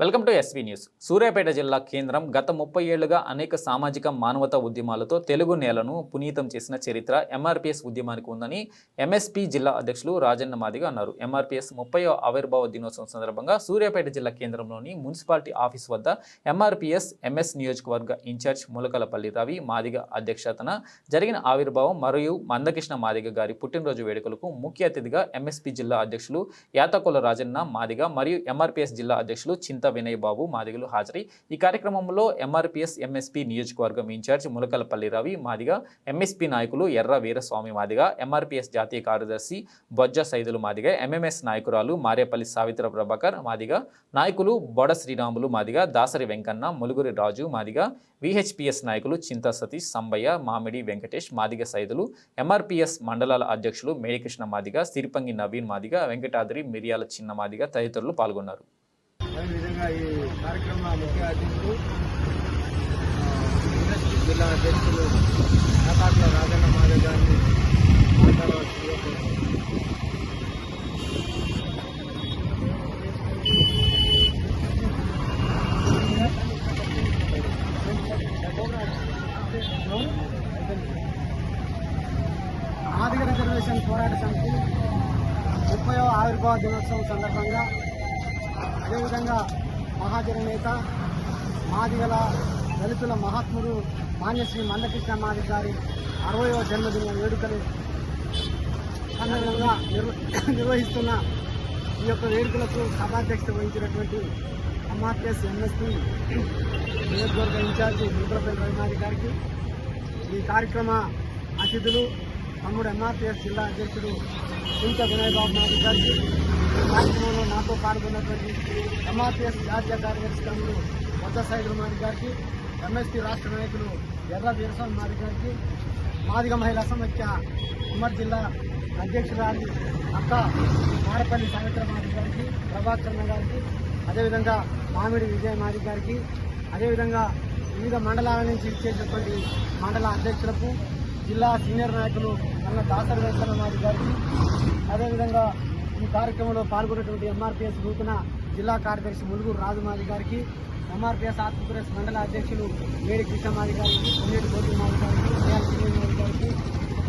Welcome to SV news. Suryapet జిల్లా కేంద్రం గత ముప్పై ఏళ్ళుగా అనేక సామాజిక మానవతా ఉద్యమాలతో తెలుగు నేలను పునీతం చేసిన చరిత్ర ఎంఆర్పిఎస్ ఉద్యమానికి ఉందని ఎంఎస్పీ జిల్లా అధ్యక్షులు రాజన్న మాదిగ అన్నారు. ఎంఆర్పిఎస్ ముప్పై ఆవిర్భావ దినోత్సవం సందర్భంగా సూర్యాపేట జిల్లా కేంద్రంలోని మున్సిపాలిటీ ఆఫీస్ వద్ద ఎంఆర్పిఎస్ ఎంఎస్ నియోజకవర్గ ఇన్ఛార్జ్ ములకలపల్లి రవి మాదిగ అధ్యక్షతన జరిగిన ఆవిర్భావం మరియు మందకృష్ణ మాదిగ గారి పుట్టినరోజు వేడుకలకు ముఖ్య అతిథిగా ఎంఎస్పీ జిల్లా అధ్యక్షులు యాతకొల రాజన్న మాదిగ మరియు ఎంఆర్పిఎస్ జిల్లా అధ్యక్షులు చింత వినయ్ బాబు మాదిగలు హాజరై ఈ కార్యక్రమంలో ఎంఆర్పిఎస్ ఎంఎస్పీ నియోజకవర్గం in charge Mulakalapalli Ravi Madiga MSP నాయకులు ఎర్ర వీరస్వామి మాదిగ ఎంఆర్పిఎస్ జాతీయ కార్యదర్శి బొజ్జ సైదులు మాదిగ ఎంఎంఎస్ నాయకురాలు మారేపల్లి సావిత్ర ప్రభాకర్ మాదిగ నాయకులు బొడ శ్రీరాములు మాదిగ దాసరి వెంకన్న ములుగురి రాజు మాదిగ విహెచ్పిఎస్ నాయకులు చింత సతీష్ సంబయ్య మామిడి వెంకటేష్ మాదిగ సైదులు ఎంఆర్పిఎస్ మండలాల అధ్యక్షులు మేడికృష్ణ మాదిగ సిరిపంగి నవీన్ మాదిగ వెంకటాద్రి మిరియాల చిన్న మాదిగ తదితరులు పాల్గొన్నారు. విధంగా ఈ కార్యక్రమ ముఖ్య అతిథులు యూనివర్సిటీ జిల్లా అధ్యక్షులు నాకాట్ల రాజన్న మాధవ్ గారిని మాట్లాడవలసిందిగా కోరుతున్నాను. ఆదిగ రిజర్వేషన్ పోరాట సమితి ముప్పై ఆవిర్భావ దినోత్సవం సందర్భంగా అదేవిధంగా మహాజన నేత మాదిగల దళితుల మహాత్ముడు మాన్యశ్రీ మందకృష్ణ మాది గారి అరవయవ జన్మదిన వేడుకలు సందర్భంగా నిర్వ- నిర్వహిస్తున్న ఈ యొక్క వేడుకలకు సభాధ్యక్షత వహించినటువంటి ఎంఆర్పిఎస్ ఎంఎస్పీ నియోజకవర్గ ఇన్ఛార్జి ముద్రపల్లి రవినాథ్ గారికి ఈ కార్యక్రమ అతిథులు తమ్ముడు ఎంఆర్పిఎస్ జిల్లా అధ్యక్షుడు చింత వినయ్ బాబు నాయుడు గారికి కార్యక్రమంలో నాతో పాల్గొన్నటువంటి ఎంఆర్పిఎస్ జాతీయ కార్యదర్శి తమ్ముడు కొత్త మాది గారికి ఎంఎస్పీ రాష్ట్ర నాయకులు ఎర్ర వీరస్వామి మాది గారికి మాదిగ మహిళా సమైక్య ఉమ్మర్ జిల్లా అధ్యక్షురాలి అక్క మారపల్లి సావిత్ర మాది గారికి ప్రభాకరణ గారికి అదేవిధంగా మామిడి విజయ మాది గారికి అదేవిధంగా వివిధ మండలాల నుంచి ఇచ్చేటటువంటి మండల అధ్యక్షులకు జిల్లా సీనియర్ నాయకులు అన్న దాసరి వెంకన్నమాది గారికి అదేవిధంగా ఈ కార్యక్రమంలో పాల్గొన్నటువంటి ఎంఆర్పిఎస్ నూతన జిల్లా కార్యదర్శి ములుగురు రాజమాది గారికి ఎంఆర్పిఎస్ ఆంధ్రప్రదేశ్ మండల అధ్యక్షులు మేడి కృష్ణమాది గారికి పొన్నేటి గోపి మాది గారికి నేల మాది గారికి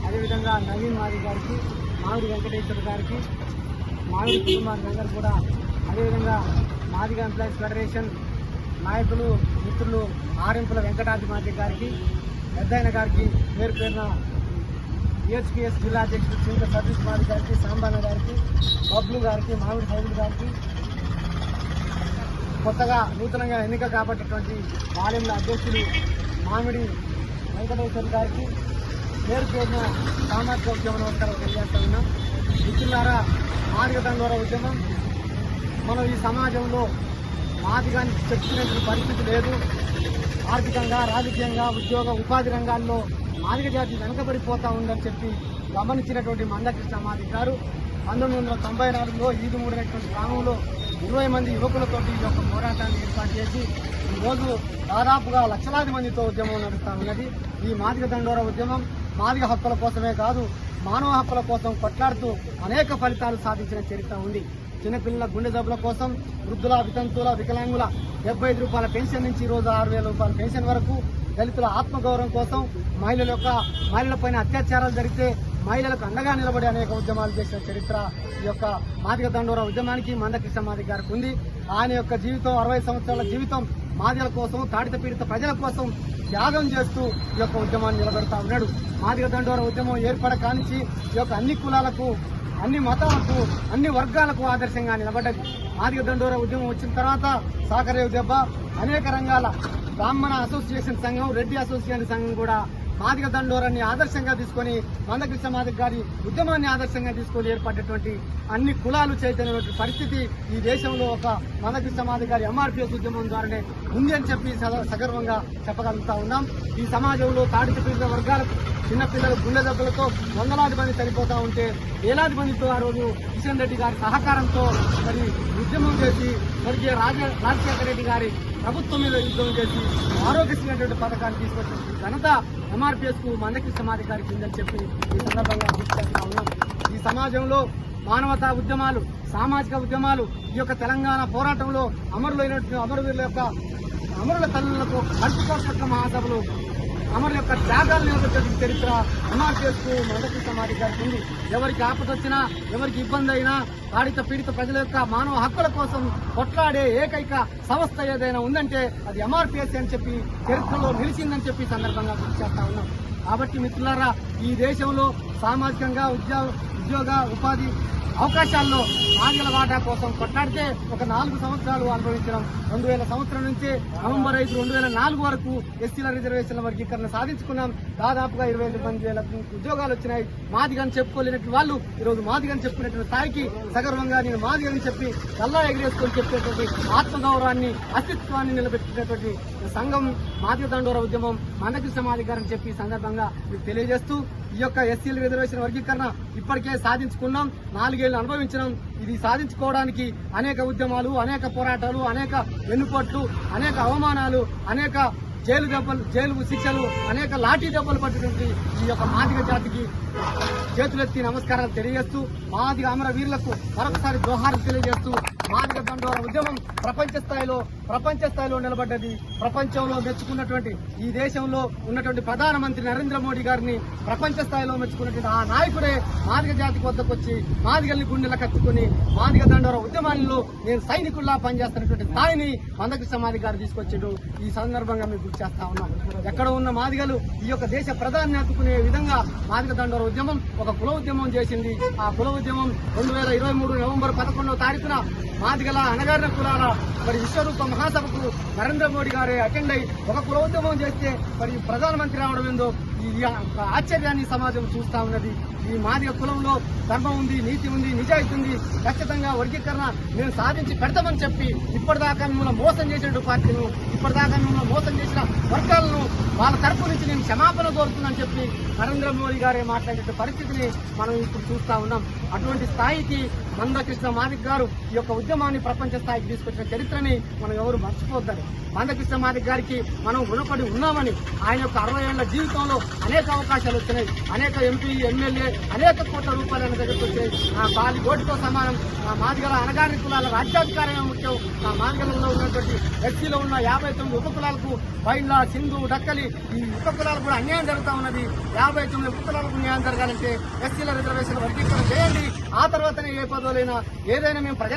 అదేవిధంగా నవీన్ మాది గారికి మామిడి వెంకటేశ్వర గారికి మామిడి కుటుంబానికి అందరూ కూడా అదేవిధంగా మాదిగా ఎంప్లాయీస్ ఫెడరేషన్ నాయకులు మిత్రులు ఆరింపుల వెంకటాద్రి మాది గారికి పెద్దయన గారికి పేరు పేరున ఈహెచ్పిఎస్ జిల్లా అధ్యక్షుడు చింత సతీష్ కుమార్ గారికి సాంబాన గారికి బబ్లు గారికి మామిడి సైదులు గారికి కొత్తగా నూతనంగా ఎన్నిక కాబట్టినటువంటి పాలెంల అధ్యక్షుడు మామిడి వెంకటేశ్వర్ గారికి పేరు చేసిన సామాజిక ఉద్యమ నమస్కారం తెలియజేస్తా ఉన్నాం. మిత్రులారా మాదిగ ఉద్యమం మనం ఈ సమాజంలో మాదిగానికి చెప్పుకునే పరిస్థితి లేదు. ఆర్థికంగా రాజకీయంగా ఉద్యోగ ఉపాధి రంగాల్లో మాదిగ జాతి వెనకబడిపోతా ఉందని చెప్పి గమనించినటువంటి మందకృష్ణ మాదిగ గారు పంతొమ్మిది వందల తొంభై నాలుగులో ఈదు మూడైనటువంటి గ్రామంలో ఇరవై మంది యువకులతో ఈ యొక్క పోరాటాన్ని ఏర్పాటు చేసి ఈరోజు దాదాపుగా లక్షలాది మందితో ఉద్యమం నడుస్తూ ఉన్నది. ఈ మాదిగ దండోర ఉద్యమం మాదిగ హక్కుల కోసమే కాదు మానవ హక్కుల కోసం కొట్లాడుతూ అనేక ఫలితాలు సాధించిన చరిత్ర ఉంది. చిన్నపిల్లల గుండె జబ్బుల కోసం వృద్ధుల వితంతువుల వికలాంగుల డెబ్బై ఐదు రూపాయల పెన్షన్ నుంచి ఈరోజు రోజు ఆరు వేల రూపాయల పెన్షన్ వరకు దళితుల ఆత్మగౌరవం కోసం మహిళల యొక్క మహిళలపైన అత్యాచారాలు జరిగితే మహిళలకు అండగా నిలబడి అనేక ఉద్యమాలు చేసిన చరిత్ర ఈ యొక్క మాదిగ దండోర ఉద్యమానికి మందకృష్ణ మాదిగ గారికి ఉంది. ఆయన యొక్క జీవితం అరవై సంవత్సరాల జీవితం మాదిగల కోసం తాడిత పీడిత ప్రజల కోసం త్యాగం చేస్తూ ఈ యొక్క ఉద్యమాన్ని నిలబెడతా ఉన్నాడు. మాదిగ దండోర ఉద్యమం ఏర్పడ కానించి ఈ యొక్క అన్ని కులాలకు అన్ని మతాలకు అన్ని వర్గాలకు ఆదర్శంగా నిలబడ్డది. మాదిగ దండోర ఉద్యమం వచ్చిన తర్వాత సాకరేవు దెబ్బ అనేక రంగాల బ్రాహ్మణ అసోసియేషన్ సంఘం రెడ్డి అసోసియేషన్ సంఘం కూడా మాదిగ దండోరాన్ని ఆదర్శంగా తీసుకొని మందకృష్ణ మాదిగ గారి ఉద్యమాన్ని ఆదర్శంగా తీసుకొని ఏర్పడినటువంటి అన్ని కులాలు చైతన్యమైన పరిస్థితి ఈ దేశంలో ఒక మందకృష్ణ మాదిగ గారి ఎంఆర్పిఎస్ ఉద్యమం ద్వారానే ఉంది అని చెప్పి సగ- సగర్వంగా చెప్పగలుగుతా ఉన్నాం. ఈ సమాజంలో తాడిత పిల్లల వర్గాలకు చిన్నపిల్లలు గుండె దెబ్బలతో వందలాది మంది చనిపోతూ ఉంటే వేలాది మందితో ఆ రోజు కిషన్ రెడ్డి గారి సహకారంతో మరి ఉద్యమం చేసి మరి రాజ రాజశేఖర రెడ్డి గారి ప్రభుత్వం మీద యుద్ధం చేసి ఆరోగ్యశ్రీ అనేటువంటి పథకాన్ని తీసుకొచ్చిన ఘనత ఎంఆర్పిఎస్కు మందకృష్ణ మాదిగారికి ఉందని చెప్పి ఈ సందర్భంగా ఉన్నాం ఈ సమాజంలో మానవతా ఉద్యమాలు సామాజిక ఉద్యమాలు ఈ యొక్క తెలంగాణ పోరాటంలో అమరులైనటువంటి అమరవీరుల యొక్క అమరుల తల్లులకు కలుపుకోసట్ల మహాసభలు అమరు యొక్క త్యాగాలు నిలబెట్టే చరిత్ర ఎంఆర్పిఎస్ మొదటి సమాధి గారికి ఎవరికి ఆపద వచ్చినా ఎవరికి ఇబ్బంది అయినా బాధిత పీడిత ప్రజల యొక్క మానవ హక్కుల కోసం కొట్లాడే ఏకైక సంస్థ ఏదైనా ఉందంటే అది ఎంఆర్పిఎస్ అని చెప్పి చరిత్రలో నిలిచిందని చెప్పి సందర్భంగా గుర్తు చేస్తా ఉన్నాం. కాబట్టి మిత్రులారా ఈ దేశంలో సామాజికంగా ఉద్యోగ ఉద్యోగ ఉపాధి అవకాశాల్లో ఆంగ్ల వాటా కోసం కొట్లాడితే ఒక నాలుగు సంవత్సరాలు అనుభవించడం రెండు వేల సంవత్సరం నుంచి నవంబర్ ఐదు రెండు వేల నాలుగు వరకు ఎస్సీల రిజర్వేషన్ల వర్గీకరణ సాధించుకున్నాం. దాదాపుగా ఇరవై ఐదు మంది వేల ఉద్యోగాలు వచ్చినాయి. మాదిగని చెప్పుకోలేనటువంటి వాళ్ళు ఈరోజు మాదిగని చెప్పుకునేటువంటి స్థాయికి సగర్వంగా నేను మాదిగని చెప్పి కల్లా ఎగిరేసుకొని చెప్పేటువంటి ఆత్మగౌరవాన్ని అస్తిత్వాన్ని నిలబెట్టినటువంటి సంఘం మాదిగ దండోర ఉద్యమం మందకృష్ణ మాదిగారని చెప్పి సందర్భంగా మీకు తెలియజేస్తూ ఈ యొక్క ఎస్సీల రిజర్వేషన్ వర్గీకరణ ఇప్పటికే సాధించుకున్నాం. నాలుగేళ్ళు అనుభవించడం ఇది సాధించుకోవడానికి అనేక ఉద్యమాలు అనేక పోరాటాలు అనేక వెన్నుపోట్లు అనేక అవమానాలు అనేక జైలు దెబ్బలు జైలు శిక్షలు అనేక లాఠీ దెబ్బలు పట్టినటువంటి ఈ యొక్క మాదిగ జాతికి చేతులెత్తి నమస్కారాలు తెలియజేస్తూ మాదిగ అమర వీరులకు మరొకసారి జోహార్లు తెలియజేస్తూ మాదిగ దండోర ఉద్యమం ప్రపంచ స్థాయిలో ప్రపంచ స్థాయిలో నిలబడ్డది. ప్రపంచంలో మెచ్చుకున్నటువంటి ఈ దేశంలో ఉన్నటువంటి ప్రధానమంత్రి నరేంద్ర మోడీ గారిని ప్రపంచ స్థాయిలో మెచ్చుకున్నటువంటి ఆ నాయకుడే మాదిగ జాతికి వద్దకు వచ్చి మాదిగల్ని గుండెల కట్టుకుని మాదిగ దండోర ఉద్యమాల్లో నేను సైనికుల్లా పనిచేస్తున్నటువంటి స్థాయిని మందకృష్ణ మాదిగ గారు తీసుకొచ్చాడు. ఈ సందర్భంగా మీకు చేస్తా ఉన్నాం. ఎక్కడ ఉన్న మాదిగలు ఈ యొక్క దేశ ప్రధాని హత్తుకునే విధంగా మాదిగ దండోర ఉద్యమం ఒక కుల ఉద్యమం చేసింది. ఆ కుల ఉద్యమం రెండు వేల ఇరవై మూడు నవంబర్ పదకొండవ తారీఖున మాదిగల అనగారిన కులాల మరి విశ్వరూప మహాసభకు నరేంద్ర మోడీ గారే అటెండ్ అయి ఒక కుల ఉద్యమం చేస్తే మరి ప్రధానమంత్రి రావడం ఏందో ఈ ఒక ఆశ్చర్యాన్ని సమాజం చూస్తా ఉన్నది. ఈ మాదిగ కులంలో ధర్మం ఉంది నీతి ఉంది నిజాయితీ ఉంది. ఖచ్చితంగా వర్గీకరణ మేము సాధించి పెడతామని చెప్పి ఇప్పటిదాకా మిమ్మల్ని మోసం చేసిన పార్టీను ఇప్పటిదాకా మిమ్మల్ని మోసం చేసిన వర్గాలను వాళ్ళ తరపు నుంచి నేను క్షమాపణ కోరుతున్నాను చెప్పి నరేంద్ర మోదీ గారే మాట్లాడే పరిస్థితిని మనం ఇప్పుడు చూస్తా ఉన్నాం. అటువంటి స్థాయికి మందకృష్ణ మాదిక్ గారు ఈ యొక్క ఉద్యమాన్ని ప్రపంచ స్థాయికి తీసుకొచ్చిన చరిత్రని మనం ఎవరు మర్చిపోద్దని మందకృష్ణ మాదిక్ గారికి మనం గుణపడి ఉన్నామని ఆయన యొక్క అరవై ఏళ్ళ జీవితంలో అనేక అవకాశాలు వచ్చినాయి. అనేక ఎంపీ ఎమ్మెల్యే అనేక కోట్ల రూపాయలు ఆయన దగ్గరికి వచ్చాయి. ఆ బాలి ఓటుతో సమానం. ఆ మాదిగల అనగాని కులాల రాజ్యాధికారమే ముఖ్యం. ఆ మాదిగలలో ఉన్నటువంటి ఎస్సీలో ఉన్న యాభై తొమ్మిది ఉప కులాలకు బైండ్ల సింధు డక్కలి ఈ ఉప కూడా అన్యాయం జరుగుతూ ఉన్నది. యాభై తొమ్మిది ఉప కులాలకు న్యాయం జరగాలంటే ఎస్సీల రిజర్వేషన్ వర్గీకరణ చేయండి. ఆ తర్వాతనే ఏ పదవులైనా ఏదైనా మేము ప్రజల